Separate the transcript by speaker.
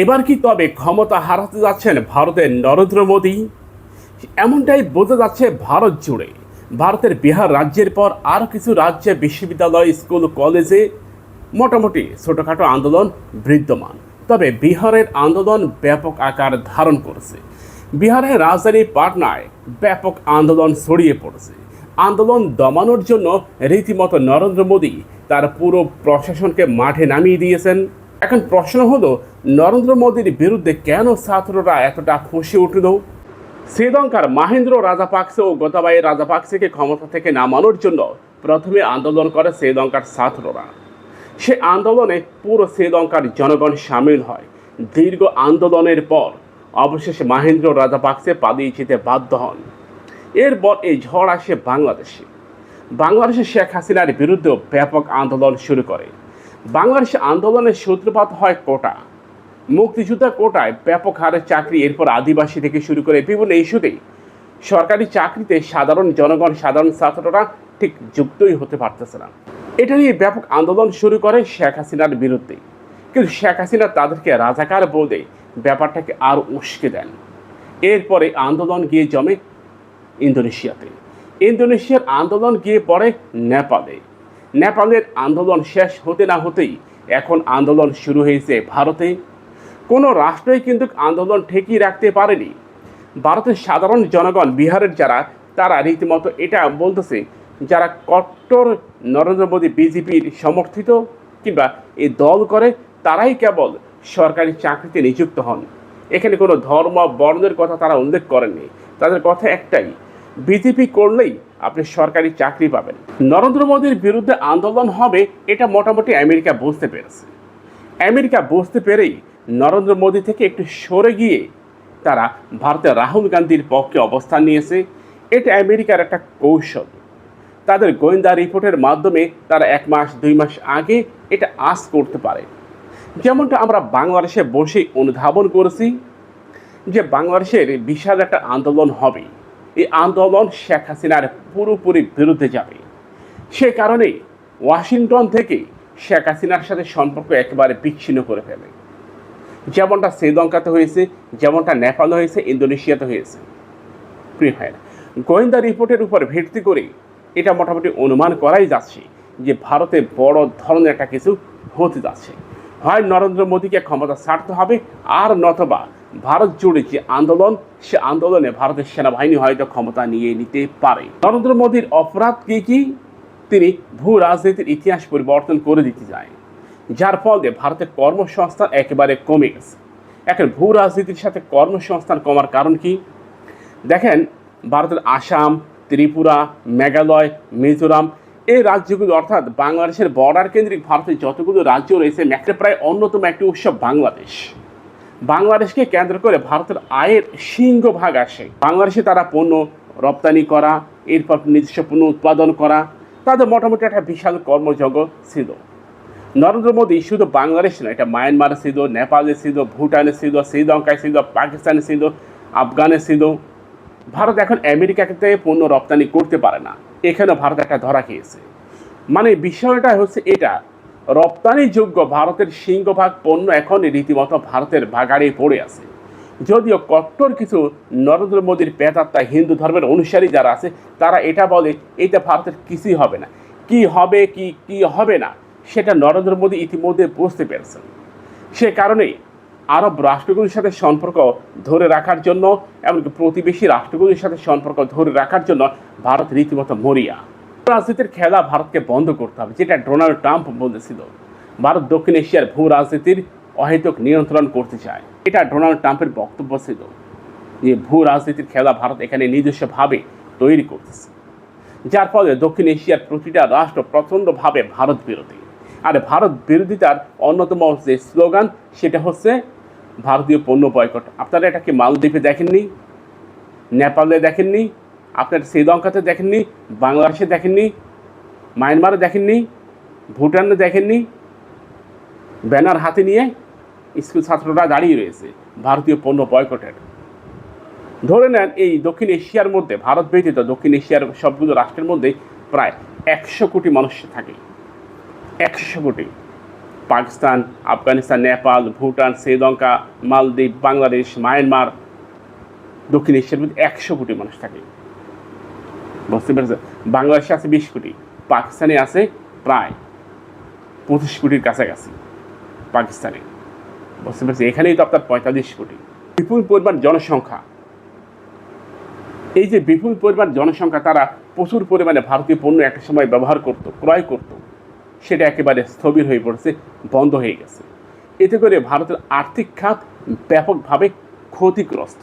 Speaker 1: এবার কি তবে ক্ষমতা হারাতে যাচ্ছেন ভারতের নরেন্দ্র মোদী? এমনটাই বোঝা যাচ্ছে ভারত জুড়ে। ভারতের বিহার রাজ্যের পর আরও কিছু রাজ্যে বিশ্ববিদ্যালয়, স্কুল, কলেজে মোটামুটি ছোটোখাটো আন্দোলন বিদ্যমান। তবে বিহারের আন্দোলন ব্যাপক আকার ধারণ করেছে। বিহারের রাজধানী পাটনায় ব্যাপক আন্দোলন ছড়িয়ে পড়েছে। আন্দোলন দমানোর জন্য রীতিমতো নরেন্দ্র মোদী তার পুরো প্রশাসনকে মাঠে নামিয়ে দিয়েছেন। এখন প্রশ্ন হলো, নরেন্দ্র মোদীর বিরুদ্ধে কেন ছাত্ররা এতটা খুশি উঠল? শ্রীলঙ্কার মাহেন্দ্র রাজাপাকসে ও গোতাবাই রাজাপাকসেকে ক্ষমতা থেকে নামানোর জন্য প্রথমে আন্দোলন করে শ্রীলঙ্কার ছাত্ররা। সে আন্দোলনে পুরো শ্রীলঙ্কার জনগণ সামিল হয়। দীর্ঘ আন্দোলনের পর অবশেষে মাহেন্দ্র রাজাপাকসে পালিয়ে যেতে বাধ্য হন। এরপর এই ঝড় আসে বাংলাদেশে। বাংলাদেশে শেখ হাসিনার বিরুদ্ধেও ব্যাপক আন্দোলন শুরু করে। বাংলাদেশে আন্দোলনের সূত্রপাত হয় কোটা। মুক্তিযোদ্ধা কোটায় ব্যাপক হারে চাকরি, এরপর আদিবাসী থেকে শুরু করে বিভিন্ন ইস্যুতেই সরকারি চাকরিতে সাধারণ জনগণ, সাধারণ ছাত্ররা ঠিক যুক্তই হতে পারতেছে না। এটা নিয়ে ব্যাপক আন্দোলন শুরু করে শেখ হাসিনার বিরুদ্ধে। কিন্তু শেখ হাসিনা তাদেরকে রাজাকার বলে ব্যাপারটাকে আরও উস্কে দেন। এরপরে আন্দোলন গিয়ে জমে ইন্দোনেশিয়াতে। ইন্দোনেশিয়ার আন্দোলন গিয়ে পড়ে নেপালে। নেপালের আন্দোলন শেষ হতে না হতেই এখন আন্দোলন শুরু হয়েছে ভারতে। কোনো রাষ্ট্রই কিন্তু আন্দোলন ঠেকিয়ে রাখতে পারেনি। ভারতের সাধারণ জনগণ, বিহারের যারা, তারা রীতিমতো এটা বলতেছে, যারা কট্টর নরেন্দ্র মোদী বিজেপির সমর্থিত কিংবা এই দল করে, তারাই কেবল সরকারি চাকরিতে নিযুক্ত হন। এখানে কোনো ধর্ম, বর্ণের কথা তারা উল্লেখ করেননি। তাদের কথা একটাই, বিজেপি করলেই আপনি সরকারি চাকরি পাবেন। নরেন্দ্র মোদীর বিরুদ্ধে আন্দোলন হবে, এটা মোটামুটি আমেরিকা বুঝতে পেরেছে। আমেরিকা বুঝতে পেরেই নরেন্দ্র মোদী থেকে একটু সরে গিয়ে তারা ভারতের রাহুল গান্ধীর পক্ষে অবস্থান নিয়েছে। এটা আমেরিকার একটা কৌশল। তাদের গোয়েন্দা রিপোর্টের মাধ্যমে তারা এক মাস, দুই মাস আগে এটা আস করতে পারে। যেমনটা আমরা বাংলাদেশে বসে অনুধাবন করেছি যে বাংলাদেশের বিশাল একটা আন্দোলন হবে এই আন্দোলন শেখ হাসিনার পুরোপুরি বিরুদ্ধে যাবে। সে কারণে ওয়াশিংটন থেকে শেখ হাসিনার সাথে সম্পর্ক একেবারে বিচ্ছিন্ন করে ফেলে। যেমনটা শ্রীলঙ্কাতে হয়েছে, যেমনটা নেপালে হয়েছে, ইন্দোনেশিয়াতে হয়েছে। প্রিয় গোয়েন্দা রিপোর্টের উপর ভিত্তি করে এটা মোটামুটি অনুমান করাই যাচ্ছে যে ভারতে বড় ধরনের একটা কিছু হতে যাচ্ছে। হয় নরেন্দ্র মোদীকে ক্ষমতা ছাড়তে হবে আর নতবা ভারত জুড়ে যে আন্দোলন, সে আন্দোলনে ভারতের সেনাবাহিনী হয়তো ক্ষমতা নিয়ে নিতে পারে। নরেন্দ্র মোদীর অপরাধ কি কি? তিনি ভূ রাজনীতির ইতিহাস পরিবর্তন করে দিতে যায় যার ফলে ভারতের কর্মসংস্থান একেবারে কমে গেছে। এখন ভূ রাজনীতির সাথে কর্মসংস্থান কমার কারণ কি? দেখেন, ভারতের আসাম, ত্রিপুরা, মেঘালয়, মিজোরাম, এই রাজ্যগুলো অর্থাৎ বাংলাদেশের বর্ডার কেন্দ্রিক ভারতের যতগুলো রাজ্য রয়েছে প্রায় অন্যতম একটি উৎসব বাংলাদেশ। বাংলাদেশকে কেন্দ্র করে ভারতের আয়ের সিংহভাগ আসে। বাংলাদেশে তারা পণ্য রপ্তানি করা, এরপর নিজস্ব পণ্য উৎপাদন করা, তাদের মোটামুটি একটা বিশাল কর্মযজ্ঞ ছিল। নরেন্দ্র মোদী শুধু বাংলাদেশ নয়, এটা মায়ানমারে ছিল, নেপালে ছিল, ভুটানে ছিল, শ্রীলঙ্কায় ছিল, পাকিস্তানে ছিল, আফগানে ছিল। ভারত এখন আমেরিকাতে পণ্য রপ্তানি করতে পারে না। এখানে ভারত একটা ধরা খেয়েছে। মানে বিষয়টা হচ্ছে এটা রপ্তানিযোগ্য ভারতের সিংহভাগ পণ্য এখন রীতিমতো ভারতের ভাগাড়ে পড়ে আছে। যদিও কট্টর কিছু নরেন্দ্র মোদীর পেতাত্তা হিন্দু ধর্মের অনুসারী যারা আছে, তারা এটা বলে এটা ভারতের কিছুই হবে না। কি হবে, কি কি হবে না? সেটা নরেন্দ্র মোদী ইতিমধ্যে বুঝতে পেরেছেন। সে কারণেই আরব রাষ্ট্রগুলির সাথে সম্পর্ক ধরে রাখার জন্য, এমনকি প্রতিবেশী রাষ্ট্রগুলির সাথে সম্পর্ক ধরে রাখার জন্য ভারত রীতিমতো মরিয়া। রাজনীতির খেলা ভারতকে বন্ধ করতে হবে, যেটা ডোনাল্ড ট্রাম্প বলেছিল। ভারত দক্ষিণ এশিয়ার ভূ রাজনীতির অহেতুক নিয়ন্ত্রণ করতে চায়। এটা ডোনাল্ড ট্রাম্পের বক্তব্য ছিল যে ভূ রাজনীতির খেলা ভারত এখানে নিজস্বভাবে তৈরি করতেছে। যার ফলে দক্ষিণ এশিয়ার প্রতিটা রাষ্ট্র প্রচণ্ডভাবে ভারত বিরোধী। আর ভারত বিরোধিতার অন্যতম যে স্লোগান, সেটা হচ্ছে ভারতীয় পণ্য বয়কট। আপনারা এটা কি মালদ্বীপে দেখেননি? নেপালে দেখেননি? আপনার শ্রীলঙ্কাতে দেখেননি, বাংলাদেশে দেখেননি, মায়ানমারে দেখেননি, ভুটানে দেখেননি, ব্যানার হাতে নিয়ে স্কুল ছাত্ররা দাঁড়িয়ে রয়েছে ভারতীয় পণ্য বয়কটের। ধরে নেন এই দক্ষিণ এশিয়ার মধ্যে, ভারত ব্যতীত দক্ষিণ এশিয়ার সবগুলো রাষ্ট্রের মধ্যে প্রায় একশো কোটি মানুষ থাকে। একশো কোটি। পাকিস্তান, আফগানিস্তান, নেপাল, ভুটান, শ্রীলঙ্কা, মালদ্বীপ, বাংলাদেশ, মায়ানমার, দক্ষিণ এশিয়ার মধ্যে একশো কোটি মানুষ থাকে। বুঝতে পেরেছেন? বাংলাদেশে আছে বিশ কোটি, পাকিস্তানে আছে প্রায় পঁচিশ কোটির কাছাকাছি পাকিস্তানে। বুঝতে পেরেছি এখানেই তো আপনার পঁয়তাল্লিশ কোটি। বিপুল পরিমাণ জনসংখ্যা। এই যে বিপুল পরিমাণ জনসংখ্যা, তারা প্রচুর পরিমাণে ভারতীয় পণ্য একটা সময় ব্যবহার করত, ক্রয় করত। সেটা একেবারে স্থবির হয়ে পড়েছে, বন্ধ হয়ে গেছে। এতে করে ভারতের আর্থিক খাত ব্যাপকভাবে ক্ষতিগ্রস্ত।